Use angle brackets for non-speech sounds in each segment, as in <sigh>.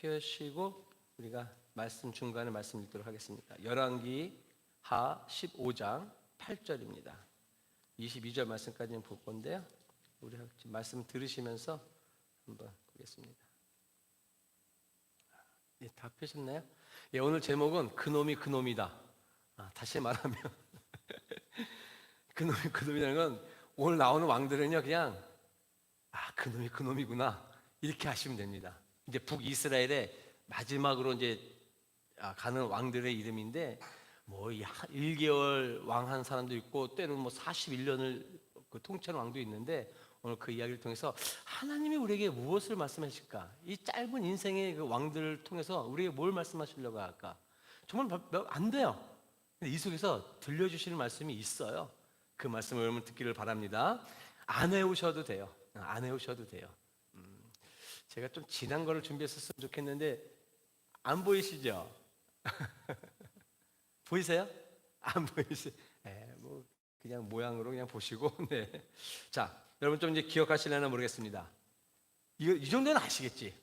켜시고 우리가 말씀 중간에 말씀 읽도록 하겠습니다. 열왕기 하 15장 8절입니다. 22절 말씀까지는 볼 건데요. 우리 말씀 들으시면서 한번 보겠습니다. 예, 다 펴셨나요? 예, 오늘 제목은 그놈이 그놈이다. 아, 다시 말하면 <laughs> 그놈이 그놈이라는 건 오늘 나오는 왕들은요 그냥 아 그놈이 그놈이구나 이렇게 하시면 됩니다. 이제 북이스라엘의 마지막으로 이제 아, 가는 왕들의 이름인데 뭐 1개월 왕 한 사람도 있고 때로는 뭐 41년을 그 통치하는 왕도 있는데 오늘 그 이야기를 통해서 하나님이 우리에게 무엇을 말씀하실까? 이 짧은 인생의 그 왕들을 통해서 우리에게 뭘 말씀하시려고 할까? 정말 몇- 안 돼요. 이 속에서 들려주시는 말씀이 있어요. 그 말씀을 여러분 듣기를 바랍니다. 안 해오셔도 돼요. 안 해오셔도 돼요. 음, 제가 좀 진한 거를 준비했었으면 좋겠는데 안 보이시죠? <laughs> 보이세요? 안 보이세요? 네, 뭐 그냥 모양으로 그냥 보시고 <laughs> 네. 자, 여러분 좀 이제 기억하실려나 모르겠습니다. 이거 이 정도는 아시겠지?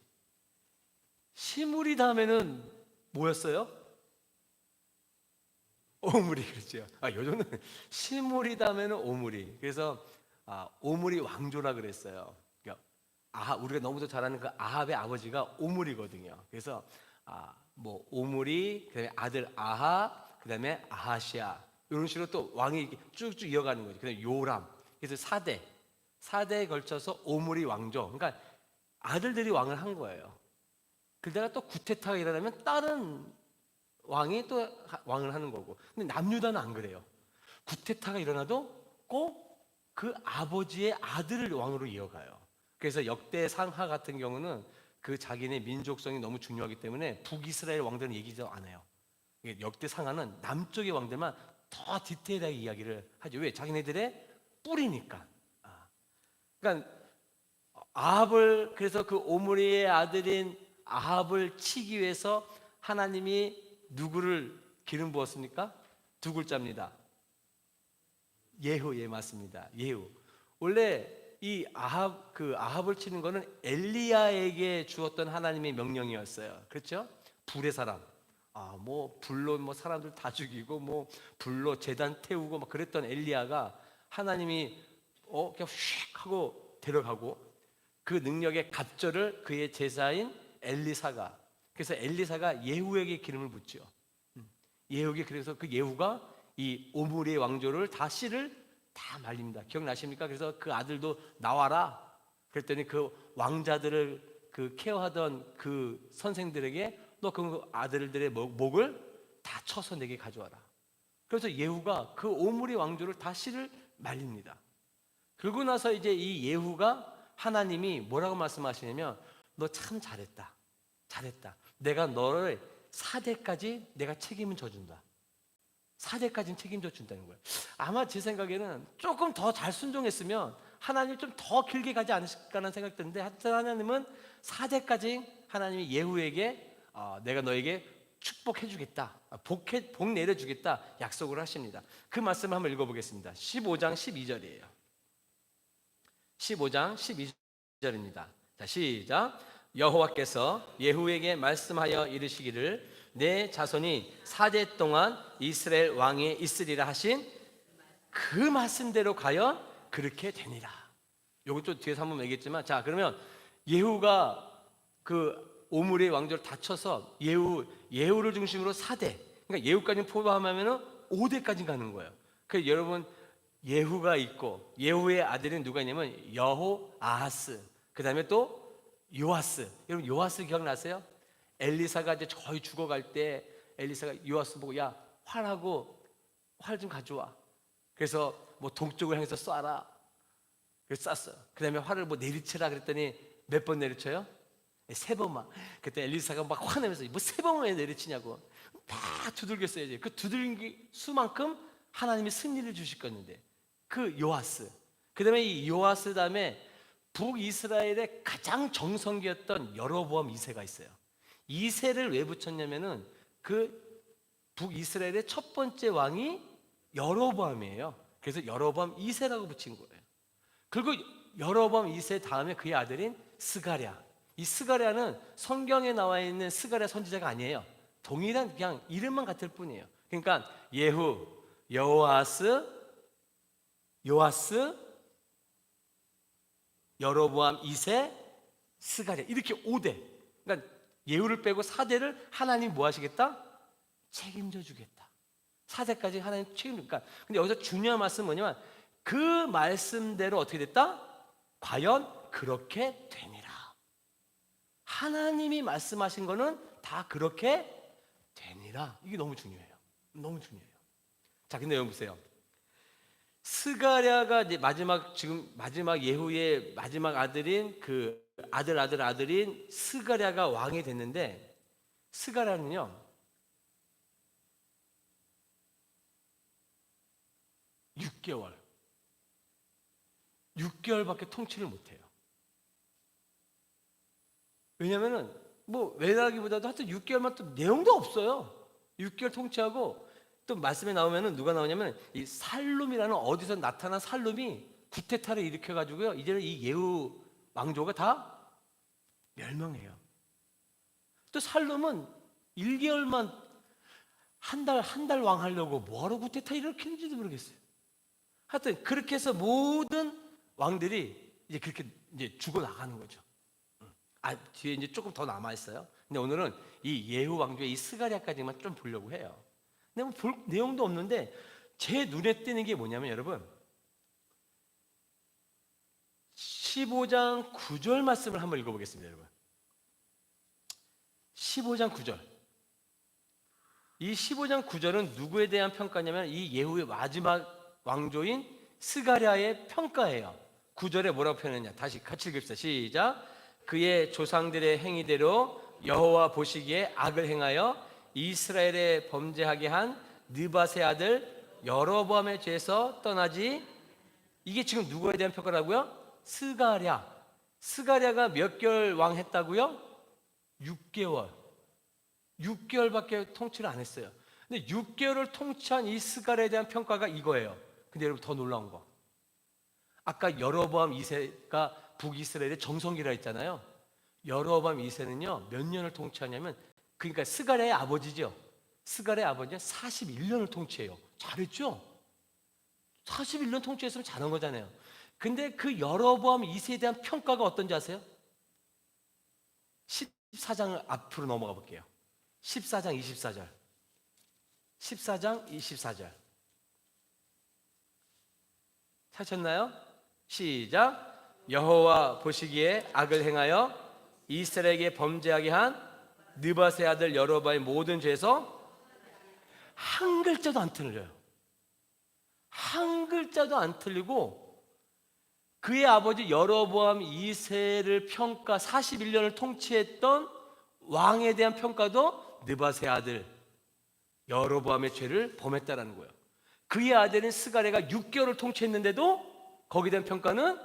시무리 다음에는 뭐였어요? 오물이 그렇죠. 아, 요 정도는 시무리 다음에는 오물이. 그래서 아, 오물이 왕조라 그랬어요. 그러니까 아, 우리가 너무도 잘 아는 그 아합의 아버지가 오물이거든요. 그래서 아, 뭐 오물이 그다음에 아들 아하 그다음에 아하시아 이런 식으로 또 왕이 쭉쭉 이어가는 거죠. 그다음에 요람. 그래서 4대 4대에 걸쳐서 오물이 왕조. 그러니까 아들들이 왕을 한 거예요. 그러다가 또 구테타가 일어나면 다른 왕이 또 하- 왕을 하는 거고. 근데 남유다는 안 그래요. 구테타가 일어나도 꼭 그 아버지의 아들을 왕으로 이어가요. 그래서 역대 상하 같은 경우는 그 자기네 민족성이 너무 중요하기 때문에 북이스라엘 왕들은 얘기도 안 해요. 역대 상하는 남쪽의 왕들만 더 디테일하게 이야기를 하죠. 왜? 자기네들의 뿌리니까. 아. 그러니까 아합을 그래서 그 오므리의 아들인 아합을 치기 위해서 하나님이 누구를 기름 부었습니까? 두 글자입니다. 예후 예 맞습니다. 예후. 원래 이 아합 그 아합을 치는 거는 엘리야에게 주었던 하나님의 명령이었어요. 그렇죠? 불의 사람. 아, 뭐 불로 뭐 사람들 다 죽이고 뭐 불로 재단 태우고 막 그랬던 엘리야가 하나님이 어 그냥 휙 하고 데려가고 그 능력의 갑절을 그의 제사인 엘리사가 그래서 엘리사가 예후에게 기름을 붓죠. 음. 예후에게 그래서 그 예후가 이 오므리의 왕조를 다 씨를 다 말립니다. 기억나십니까? 그래서 그 아들도 나와라. 그랬더니 그 왕자들을 그 케어하던 그 선생들에게 너 그 아들들의 목- 목을 다 쳐서 내게 가져와라. 그래서 예후가 그 오므리 왕조를 다 씨를 말립니다. 그러고 나서 이제 이 예후가 하나님이 뭐라고 말씀하시냐면 너 참 잘했다. 잘했다. 내가 너를 4대까지 내가 책임을 져준다. 4대까지는 책임져 준다는 거예요. 아마 제 생각에는 조금 더 잘 순종했으면 하나님 좀 더 길게 가지 않으실까라는 생각이 드는데 하여튼 하나님은 4대까지 하나님이 예후에게 어, 내가 너에게 축복해 주겠다. 복해, 복 내려 주겠다. 약속을 하십니다. 그 말씀을 한번 읽어 보겠습니다. 15장 12절이에요. 15장 12절입니다. 자, 시작. 여호와께서 예후에게 말씀하여 이르시기를 내 자손이 사대 동안 이스라엘 왕에 있으리라 하신 그 말씀대로 가여 그렇게 되니라. 요거 좀 뒤에서 한번 얘기했지만 자 그러면 예후가 그 오므리의 왕조를 다쳐서 예후 예후를 중심으로 4대 그러니까 예후까지 포함하면은 5대까지 가는 거예요. 그 여러분 예후가 있고 예후의 아들은 누가 있냐면 여호 아하스 그다음에 또 요아스 여러분 요아스 기억나세요? 엘리사가 이제 거의 죽어갈 때 엘리사가 요아스 보고 야 활하고 활 좀 가져와. 그래서 뭐 동쪽을 향해서 쏴라. 그래서 쐈어요. 그다음에 활을 뭐 내리치라 그랬더니 몇 번 내리쳐요? 세 번만. 그때 엘리사가 막 화내면서 뭐 세 번만 왜 내리치냐고. 다 두들겼어야지 그 두들기 수만큼 하나님이 승리를 주실 건데 그 요아스. 그다음에 이 요아스 다음에 북이스라엘의 가장 정성기였던 여로보암 2세가 있어요. 2세를 왜 붙였냐면은 그 북이스라엘의 첫 번째 왕이 여로보암이에요. 그래서 여로보암 2세라고 붙인 거예요. 그리고 여로보암 2세 다음에 그의 아들인 스가랴. 이 스가랴는 성경에 나와 있는 스가랴 선지자가 아니에요. 동일한 그냥 이름만 같을 뿐이에요. 그러니까 예후, 여호아스, 요아스, 여로보암 2세, 스가랴 이렇게 5대. 그러니까 예후를 빼고 4대를 하나님 뭐 하시겠다? 책임져 주겠다. 4대까지 하나님 책임져. 그러니까 근데 여기서 중요한 말씀은 뭐냐면 그 말씀대로 어떻게 됐다? 과연 그렇게 되니라. 하나님이 말씀하신 거는 다 그렇게 되니라. 이게 너무 중요해요. 너무 중요해요. 자, 근데 여기 보세요. 스가랴가 이제 마지막 지금 마지막 예후의 마지막 아들인 그 아들 아들 아들인 스가랴가 왕이 됐는데 스가랴는요 6개월 6개월밖에 통치를 못해요. 왜냐면은 뭐 왜라기보다도 하여튼 6개월만 또 내용도 없어요. 6개월 통치하고 또 말씀에 나오면은 누가 나오냐면 이 살룸이라는 어디서 나타난 살룸이 구테타를 일으켜 가지고요. 이제는 이 예후 왕조가 다 멸망해요. 또 살룸은 1개월만 한 달 한 달 왕 하려고 뭐하러 구테타 일으키는지도 모르겠어요. 하여튼 그렇게 해서 모든 왕들이 이제 그렇게 이제 죽어 나가는 거죠. 아 뒤에 이제 조금 더 남아 있어요. 근데 오늘은 이 예후 왕조의 이 스가랴까지만 좀 보려고 해요. 근데 뭐 볼 내용도 없는데 제 눈에 띄는 게 뭐냐면 여러분 15장 9절 말씀을 한번 읽어보겠습니다, 여러분. 15장 9절. 이 15장 9절은 누구에 대한 평가냐면 이 예후의 마지막 왕조인 스가랴의 평가예요. 9절에 뭐라고 표현했냐? 다시 같이 읽읍시다. 시작. 그의 조상들의 행위대로 여호와 보시기에 악을 행하여 이스라엘에 범죄하게 한 느바세 아들 여로보암의 죄에서 떠나지 이게 지금 누구에 대한 평가라고요? 스가랴. 스가랴가 몇 개월 왕 했다고요? 6개월. 6개월밖에 통치를 안 했어요. 근데 6개월을 통치한 이 스가랴에 대한 평가가 이거예요. 근데 여러분 더 놀라운 거. 아까 여로보암 2세가 북이스라엘의 정성기라 했잖아요. 여로보암 2세는요. 몇 년을 통치하냐면 그러니까 스가랴의 아버지죠. 스가랴의 아버지는 41년을 통치해요. 잘했죠? 41년 통치했으면 잘한 거잖아요. 근데 그 여로보암 2세에 대한 평가가 어떤지 아세요? 14장을 앞으로 넘어가 볼게요. 14장 24절. 14장 24절. 찾으셨나요? 시작. 여호와 보시기에 악을 행하여 이스라엘에게 범죄하게 한 느바세 아들 여로바의 모든 죄에서 한 글자도 안 틀려요. 한 글자도 안 틀리고 그의 아버지 여로보암 2세를 평가 41년을 통치했던 왕에 대한 평가도 느바세 아들 여로보암의 죄를 범했다라는 거예요. 그의 아들인 스가랴가 6개월을 통치했는데도 거기에 대한 평가는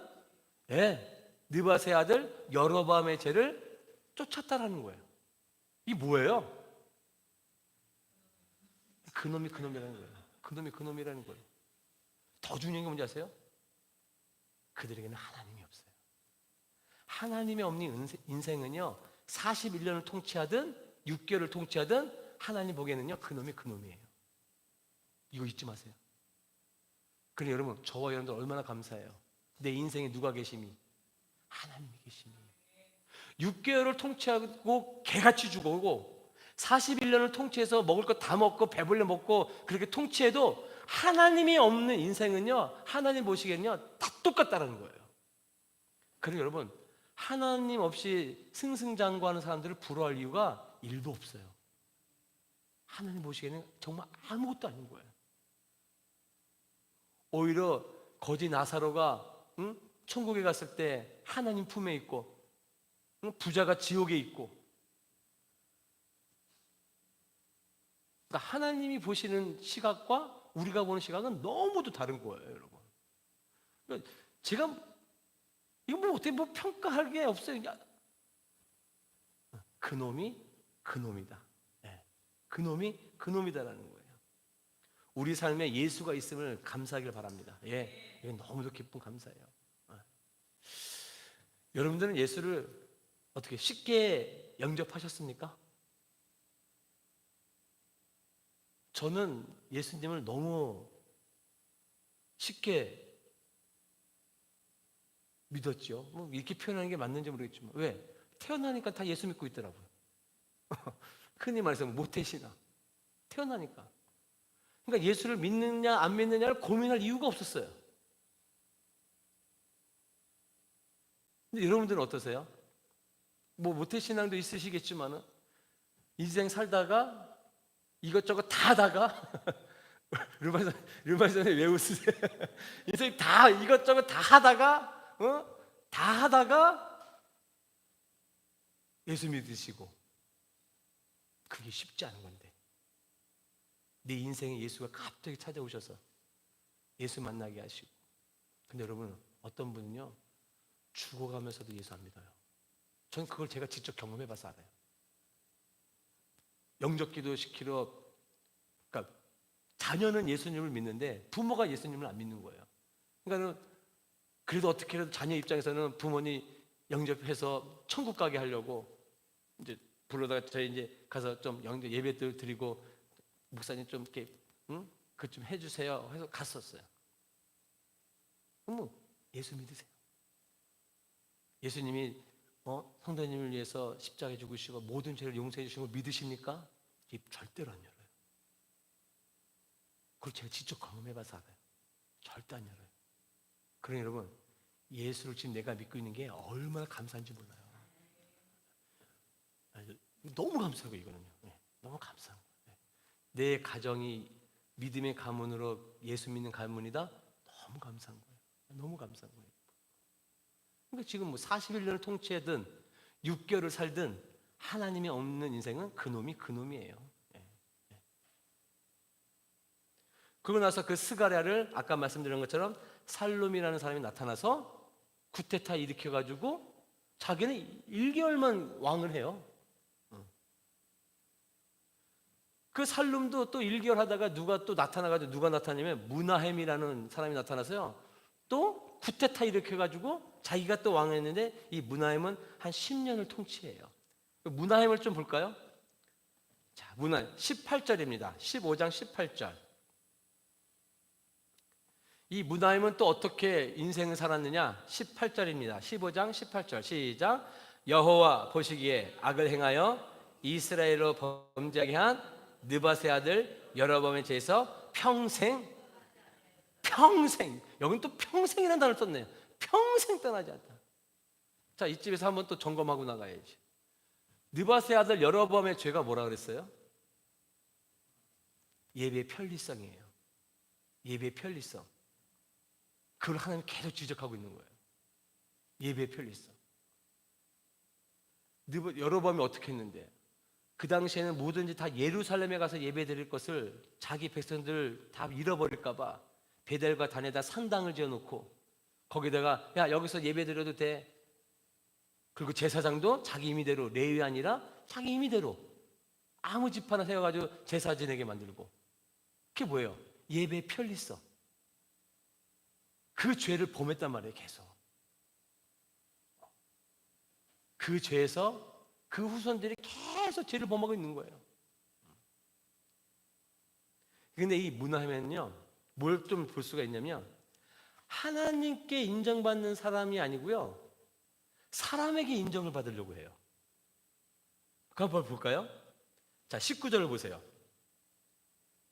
예, 느바세 아들 여로보암의 죄를 쫓았다라는 거예요. 이 뭐예요? 그놈이 그놈이라는 거예요. 그놈이 그놈이라는 거예요. 더 중요한 게 뭔지 아세요? 그들에게는 하나님이 없어요. 하나님이 없는 인생은요, 41년을 통치하든 6개월을 통치하든 하나님 보기에는요, 그놈이 그놈이에요. 이거 잊지 마세요. 그래 여러분, 저와 여러분들 얼마나 감사해요. 내 인생에 누가 계심이? 하나님이 계심이. 6개월을 통치하고 개같이 죽어오고 41년을 통치해서 먹을 거다 먹고 배불려 먹고 그렇게 통치해도 하나님이 없는 인생은요, 하나님 보시기에는요, 다 똑같다는 거예요. 그리고 여러분, 하나님 없이 승승장구하는 사람들을 부러워할 이유가 일도 없어요. 하나님 보시기에는 정말 아무것도 아닌 거예요. 오히려 거지 나사로가 응? 천국에 갔을 때 하나님 품에 있고 응? 부자가 지옥에 있고 그러니까 하나님이 보시는 시각과 우리가 보는 시각은 너무도 다른 거예요, 여러분. 그러니까 제가 이거 뭐 어떻게 뭐 평가할 게 없어요. 그냥 그놈이 그 놈이다. 네. 그놈이 그 놈이다라는 거예요. 우리 삶에 예수가 있음을 감사하길 바랍니다. 예, 이건 너무도 기쁜 감사예요. 어. 여러분들은 예수를 어떻게 쉽게 영접하셨습니까? 저는 예수님을 너무 쉽게 믿었죠. 뭐 이렇게 표현하는 게 맞는지 모르겠지만 왜 태어나니까 다 예수 믿고 있더라고요. <laughs> 흔히 말해서 모태신앙 태어나니까. 그러니까 예수를 믿느냐 안 믿느냐를 고민할 이유가 없었어요. 근데 여러분들은 어떠세요? 뭐 모태신앙도 있으시겠지만은 인생 살다가 이것저것 다 하다가 르마선 르마선에 왜 웃으세요? <laughs> 인생 다 이것저것 다 하다가 어? 다 하다가 예수 믿으시고 그게 쉽지 않은 건데 내 인생에 예수가 갑자기 찾아오셔서 예수 만나게 하시고 근데 여러분 어떤 분은요 죽어가면서도 예수 안 믿어요. 전 그걸 제가 직접 경험해봐서 알아요. 영접 기도 시키러 그러니까 자녀는 예수님을 믿는데 부모가 예수님을 안 믿는 거예요. 그러니까는 그래도 어떻게라도 자녀 입장에서는 부모님 영접해서 천국 가게 하려고 이제 불러다가 저희 이제 가서 좀 영접 예배들 드리고 목사님 좀 이렇게 응? 그좀 해주세요 해서 갔었어요. 어머 예수 믿으세요. 예수님이 어? 성도님을 위해서 십자가에 죽으시고 모든 죄를 용서해 걸 믿으십니까? 입 절대로 안 열어요. 그걸 제가 직접 경험해봐서 알아요. 절대 안 열어요. 그러니 여러분 예수를 지금 내가 믿고 있는 게 얼마나 감사한지 몰라요. 너무 감사하고 이거는요. 네, 너무 감사한 거예요. 네. 내 가정이 믿음의 가문으로 예수 믿는 가문이다. 너무 감사한 거예요. 너무 감사한 거예요. 그러니까 지금 뭐 41년을 통치하든 6개월을 살든 하나님이 없는 인생은 그놈이 그놈이에요. 예, 예. 그러고 나서 그 스가랴를 아까 말씀드린 것처럼 살롬이라는 사람이 나타나서 구테타 일으켜 가지고 자기는 1개월만 왕을 해요. 어. 그 살룸도 또 1개월 하다가 누가 또 나타나가지고 누가 나타나냐면 문하햄이라는 사람이 나타나서요. 또 구테타 일으켜 가지고 자기가 또 왕했는데 이 문하햄은 한 10년을 통치해요. 그 문하햄을 좀 볼까요? 자, 문하 18절입니다. 15장 18절. 이 문하임은 또 어떻게 인생을 살았느냐? 18절입니다. 15장 18절 시작. 여호와 보시기에 악을 행하여 이스라엘로 범죄하게 한 느바세 아들 여러범의 죄에서 평생 평생 여긴 또 평생이라는 단어를 썼네요. 평생 떠나지 않다. 자, 이 집에서 한번 또 점검하고 나가야지. 느바세 아들 여러범의 죄가 뭐라 그랬어요? 예배 편리성이에요. 예배 편리성. 그걸 하나님 계속 지적하고 있는 거예요. 예배 편리성. 여러범이 어떻게 했는데 그 당시에는 뭐든지 다 예루살렘에 가서 예배 드릴 것을 자기 백성들 다 잃어버릴까봐 베델과 단에다 산당을 지어놓고 거기다가 야 여기서 예배 드려도 돼. 그리고 제사장도 자기 임의대로 레위 아니라 자기 임의대로 아무 집 하나 세워가지고 제사 지내게 만들고 그게 뭐예요? 예배 편리성. 그 죄를 범했단 말이에요, 계속. 그 죄에서 그 후손들이 계속 죄를 범하고 있는 거예요. 근데 이 문화면요, 뭘 좀 볼 수가 있냐면, 하나님께 인정받는 사람이 아니고요, 사람에게 인정을 받으려고 해요. 그럼 한번 볼까요? 자, 19절을 보세요.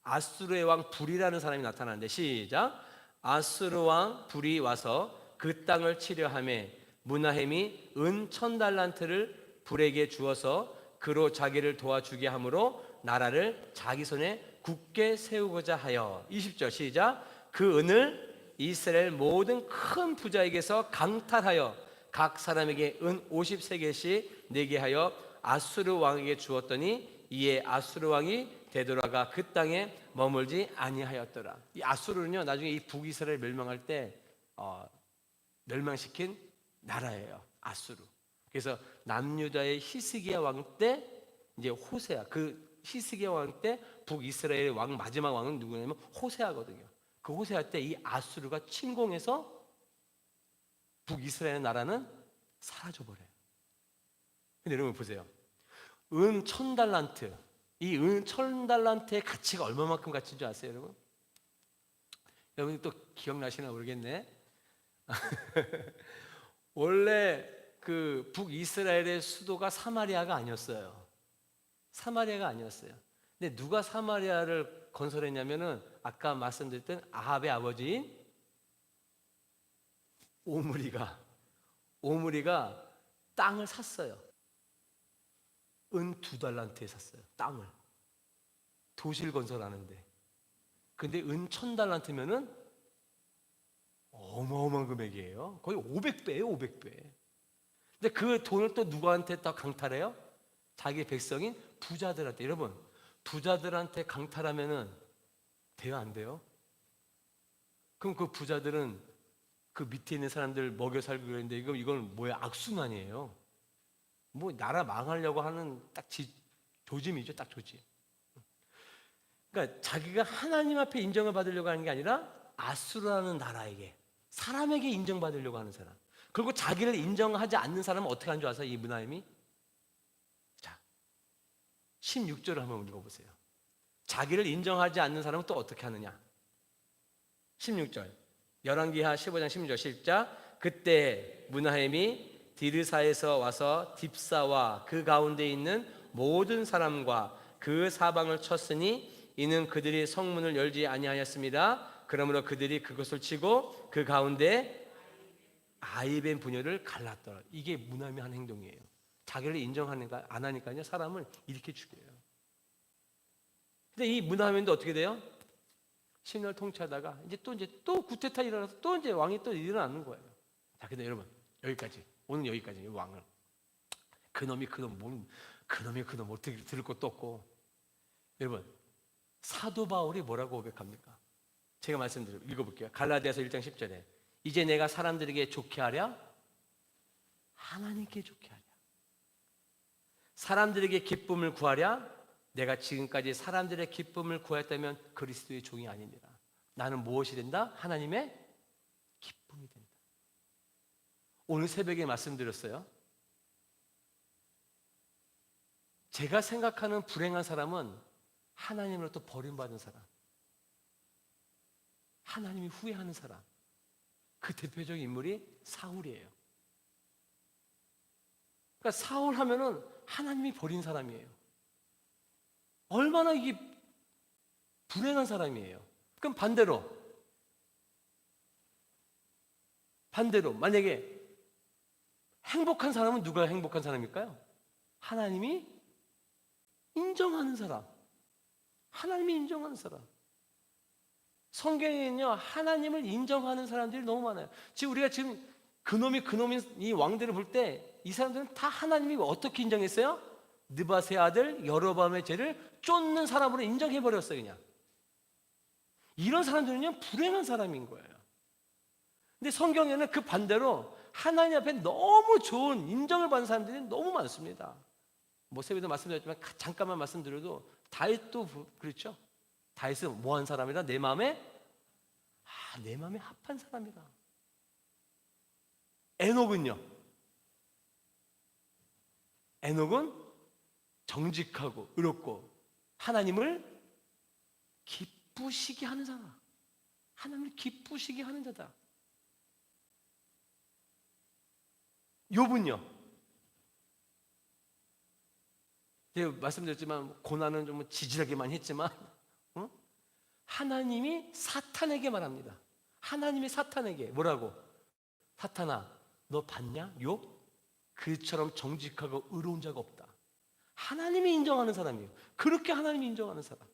아수르의 왕 불이라는 사람이 나타나는데, 시작. 아수르 왕 불이 와서 그 땅을 치려함에 문하햄이 은 천 달란트를 불에게 주어서 그로 자기를 도와주게 하므로 나라를 자기 손에 굳게 세우고자 하여 20절 시작 그 은을 이스라엘 모든 큰 부자에게서 강탈하여 각 사람에게 은 50세계씩 내게 하여 아수르 왕에게 주었더니 이에 아수르 왕이 되돌아가 그 땅에 머물지 아니하였더라. 이 아수르는요 나중에 이 북이스라엘 멸망할 때 어, 멸망시킨 나라예요. 아수르. 그래서 남유다의 히스기야 왕 때 이제 호세아 그 히스기야 왕 때 북이스라엘 왕 마지막 왕은 누구냐면 호세아거든요. 그 호세아 때 이 아수르가 침공해서 북이스라엘 나라는 사라져 버려요. 근데 여러분 보세요. 은 천 달란트. 이 은 천 달란트의 가치가 얼마만큼 가치인 줄 아세요, 여러분? 여러분 또 기억나시나 모르겠네. <laughs> 원래 그 북이스라엘의 수도가 사마리아가 아니었어요. 사마리아가 아니었어요. 근데 누가 사마리아를 건설했냐면은 아까 말씀드렸던 아합의 아버지인 오므리가 오므리가 땅을 샀어요. 은 두 달란트에 샀어요. 땅을 도시를 건설하는데. 근데 은 천 달란트면은 어마어마한 금액이에요. 거의 500배예요, 500배. 근데 그 돈을 또 누구한테 다 강탈해요? 자기 백성인 부자들한테. 여러분, 부자들한테 강탈하면은 돼요, 안 돼요? 그럼 그 부자들은 그 밑에 있는 사람들 먹여 살고 그랬는데 이거 이건 뭐야 악순환이에요. 뭐 나라 망하려고 하는 딱 지, 조짐이죠, 딱 조짐. 그러니까 자기가 하나님 앞에 인정을 받으려고 하는 게 아니라 아수르라는 나라에게 사람에게 인정받으려고 하는 사람. 그리고 자기를 인정하지 않는 사람은 어떻게 하는 줄 아세요? 이 문하임이? 자, 16절을 한번 읽어보세요. 자기를 인정하지 않는 사람은 또 어떻게 하느냐? 16절. 열왕기하 15장 16절 시작. 그때 문하임이 디르사에서 와서 딥사와 그 가운데 있는 모든 사람과 그 사방을 쳤으니 이는 그들이 성문을 열지 아니하였습니다. 그러므로 그들이 그것을 치고 그 가운데 아이벤 부녀를 갈랐더라. 이게 문하임이 한 행동이에요. 자기를 인정하는가 안 하니까요 사람을 이렇게 죽여요. 근데 이 문하임도 어떻게 돼요? 신을 통치하다가 이제 또 이제 또 구테타 일어나서 또 이제 왕이 또 일어나는 거예요. 자, 근데 여러분 여기까지. 오늘 여기까지 이 왕을. 그놈이 그놈 뭘 그놈이 그놈 어떻게 들을 것도 없고. 여러분 사도 바울이 뭐라고 고백합니까? 제가 말씀드려 읽어볼게요. 갈라디아서 1장 10절에. 이제 내가 사람들에게 좋게 하랴? 하나님께 좋게 하랴. 사람들에게 기쁨을 구하랴 내가 지금까지 사람들의 기쁨을 구했다면 그리스도의 종이 아닙니다. 나는 무엇이 된다? 하나님의 기쁨이 된다. 오늘 새벽에 말씀드렸어요. 제가 생각하는 불행한 사람은 하나님으로부터 버림받은 사람. 하나님이 후회하는 사람. 그 대표적인 인물이 사울이에요. 그러니까 사울 하면은 하나님이 버린 사람이에요. 얼마나 이게 불행한 사람이에요. 그럼 반대로 반대로 만약에 행복한 사람은 누가 행복한 사람일까요? 하나님이 인정하는 사람. 하나님이 인정하는 사람. 성경에는요 하나님을 인정하는 사람들이 너무 많아요. 지금 우리가 지금 그놈이 그놈인 이 왕들을 볼 때 이 사람들은 다 하나님이 어떻게 인정했어요? 느바세 아들 여로밤의 죄를 쫓는 사람으로 인정해 버렸어요 그냥. 이런 사람들은요 불행한 사람인 거예요. 근데 성경에는 그 반대로 하나님 앞에 너무 좋은 인정을 받는 사람들이 너무 많습니다. 뭐 세배도 말씀드렸지만 잠깐만 말씀드려도 다윗도 그렇죠. 다윗은 뭐한 사람이라 내 마음에 아, 내 마음에 합한 사람이다. 에녹은요. 에녹은 정직하고 의롭고 하나님을 기쁘시게 하는 사람. 하나님을 기쁘시게 하는 자다. 욥은요. 제가 말씀드렸지만 고난은 좀 지질하게 많이 했지만 어? 하나님이 사탄에게 말합니다. 하나님이 사탄에게 뭐라고? 사탄아, 너 봤냐? 욥? 그처럼 정직하고 의로운 자가 없다. 하나님이 인정하는 사람이에요. 그렇게 하나님이 인정하는 사람.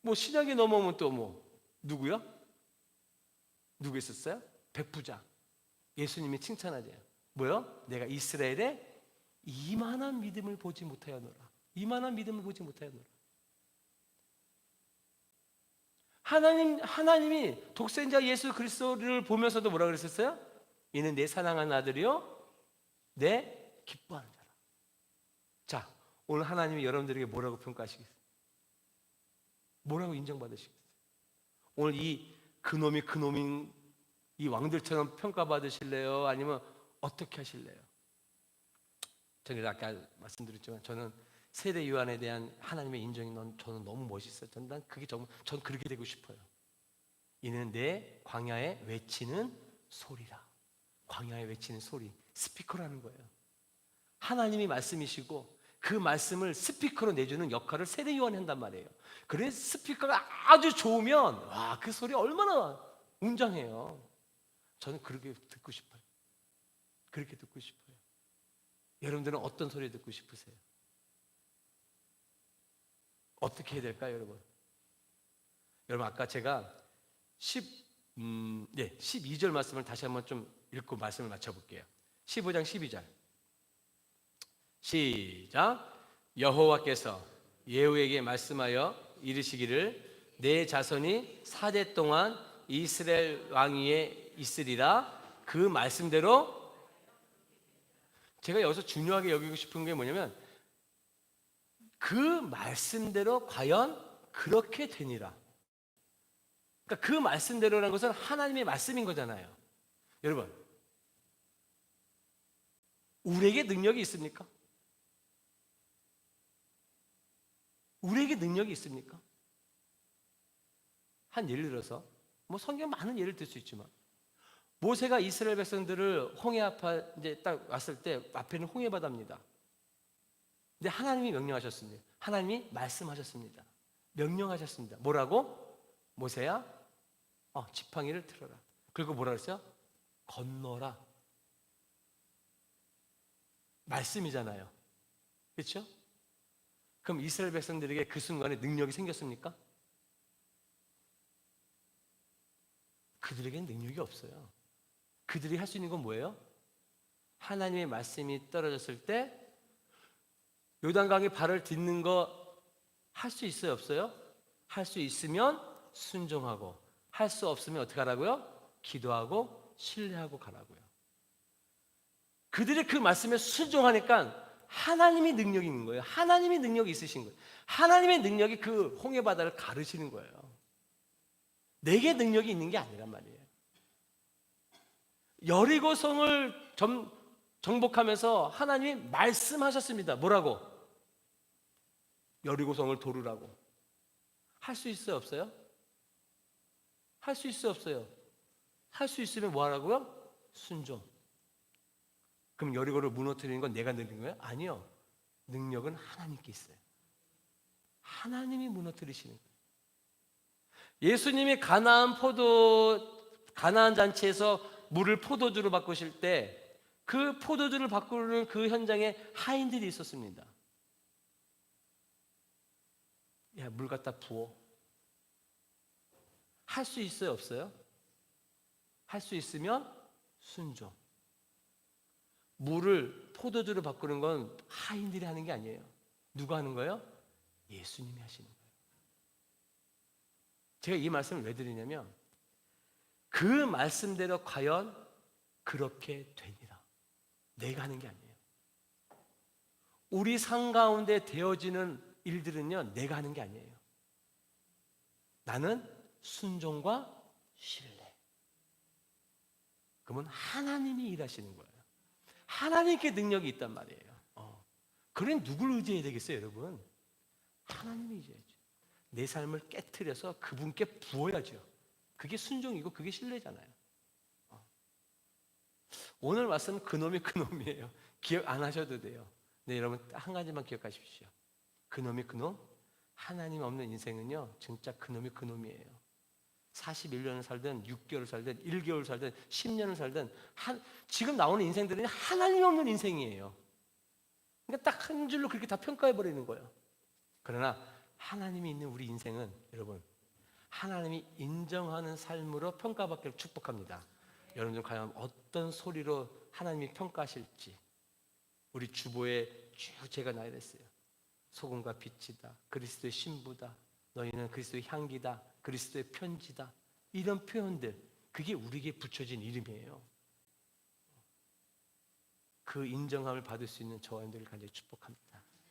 뭐 신약에 넘어오면 또 뭐 누구야? 누구 있었어요? 백부장. 예수님이 칭찬하죠. 뭐요? 내가 이스라엘에 이만한 믿음을 보지 못하였노라. 이만한 믿음을 보지 못하였노라. 하나님 하나님이 독생자 예수 그리스도를 보면서도 뭐라 그랬었어요? 이는 내 사랑하는 아들이요 내 기뻐하는 자라. 자, 오늘 하나님이 여러분들에게 뭐라고 평가하시겠어요? 뭐라고 인정받으시겠어요? 오늘 이 그놈이 그놈인 이 왕들처럼 평가받으실래요? 아니면 어떻게 하실래요? 저는 아까 말씀드렸지만 저는 세례 요한에 대한 하나님의 인정이 넌 저는 너무 멋있어요. 전, 난 그게 정말 전 그렇게 되고 싶어요. 이는 내 광야에 외치는 소리라. 광야에 외치는 소리, 스피커라는 거예요. 하나님이 말씀이시고 그 말씀을 스피커로 내주는 역할을 세례 요한이 한단 말이에요. 그래서 스피커가 아주 좋으면 와 그 소리 얼마나 웅장해요. 저는 그렇게 듣고 싶어요. 그렇게 듣고 싶어요. 여러분들은 어떤 소리 듣고 싶으세요? 어떻게 해야 될까요, 여러분? 여러분 아까 제가 10 음, 예, 12절 말씀을 다시 한번 좀 읽고 말씀을 맞춰 볼게요. 15장 12절. 시작. 여호와께서 예후에게 말씀하여 이르시기를 내 자손이 사대 동안 이스라엘 왕위에 있으리라 그 말씀대로 제가 여기서 중요하게 여기고 싶은 게 뭐냐면 그 말씀대로 과연 그렇게 되니라. 그러니까 그 말씀대로라는 것은 하나님의 말씀인 거잖아요. 여러분, 우리에게 능력이 있습니까? 우리에게 능력이 있습니까? 한 예를 들어서 뭐 성경 많은 예를 들 수 있지만 모세가 이스라엘 백성들을 홍해 앞에 이제 딱 왔을 때 앞에는 홍해 바다입니다. 근데 하나님이 명령하셨습니다. 하나님이 말씀하셨습니다. 명령하셨습니다. 뭐라고? 모세야, 어, 지팡이를 틀어라. 그리고 뭐라 그랬어요? 건너라. 말씀이잖아요. 그렇죠? 그럼 이스라엘 백성들에게 그 순간에 능력이 생겼습니까? 그들에게는 능력이 없어요. 그들이 할 수 있는 건 뭐예요? 하나님의 말씀이 떨어졌을 때 요단강에 발을 딛는 거 할 수 있어요, 없어요? 할 수 있으면 순종하고 할 수 없으면 어떻게 하라고요? 기도하고 신뢰하고 가라고요. 그들의 그 말씀에 순종하니까 하나님이 능력이 있는 거예요. 하나님이 능력이 있으신 거예요. 하나님의 능력이 그 홍해 바다를 가르시는 거예요. 내게 능력이 있는 게 아니란 말이에요. 여리고성을 점, 정복하면서 하나님이 말씀하셨습니다. 뭐라고? 여리고성을 도르라고. 할 수 있어요, 없어요? 할 수 있어요, 없어요? 할 수 있으면 뭐 하라고요? 순종. 그럼 여리고를 무너뜨리는 건 내가 늘린 거예요? 아니요. 능력은 하나님께 있어요. 하나님이 무너뜨리시는 거예요. 예수님이 가나안 포도 가나안 잔치에서 물을 포도주로 바꾸실 때 그 포도주를 바꾸는 그 현장에 하인들이 있었습니다. 야, 물 갖다 부어. 할 수 있어요, 없어요? 할 수 있으면 순종. 물을 포도주로 바꾸는 건 하인들이 하는 게 아니에요. 누가 하는 거예요? 예수님이 하시는 거예요. 제가 이 말씀을 왜 드리냐면 그 말씀대로 과연 그렇게 되니라. 내가 하는 게 아니에요. 우리 삶 가운데 되어지는 일들은요, 내가 하는 게 아니에요. 나는 순종과 신뢰. 그러면 하나님이 일하시는 거예요. 하나님께 능력이 있단 말이에요. 어. 그럼 누굴 의지해야 되겠어요, 여러분? 하나님이 의지해야죠. 내 삶을 깨뜨려서 그분께 부어야죠. 그게 순종이고 그게 신뢰잖아요. 어. 오늘 말씀은 그놈이 그놈이에요. <laughs> 기억 안 하셔도 돼요. 네, 여러분 한 가지만 기억하십시오. 그놈이 그놈? 하나님 없는 인생은요, 진짜 그놈이 그놈이에요. 41년을 살든 6개월 살든 1개월 살든 10년을 살든 한, 지금 나오는 인생들은 하나님 없는 인생이에요. 그러니까 딱 한 줄로 그렇게 다 평가해 버리는 거예요. 그러나 하나님이 있는 우리 인생은 여러분 하나님이 인정하는 삶으로 평가받기를 축복합니다. 여러분들 과연 어떤 소리로 하나님이 평가하실지 우리 주보에 쭉 제가 나열했어요. 소금과 빛이다. 그리스도의 신부다. 너희는 그리스도의 향기다. 그리스도의 편지다. 이런 표현들 그게 우리에게 붙여진 이름이에요. 그 인정함을 받을 수 있는 저와 여러분들을 간절히 축복합니다.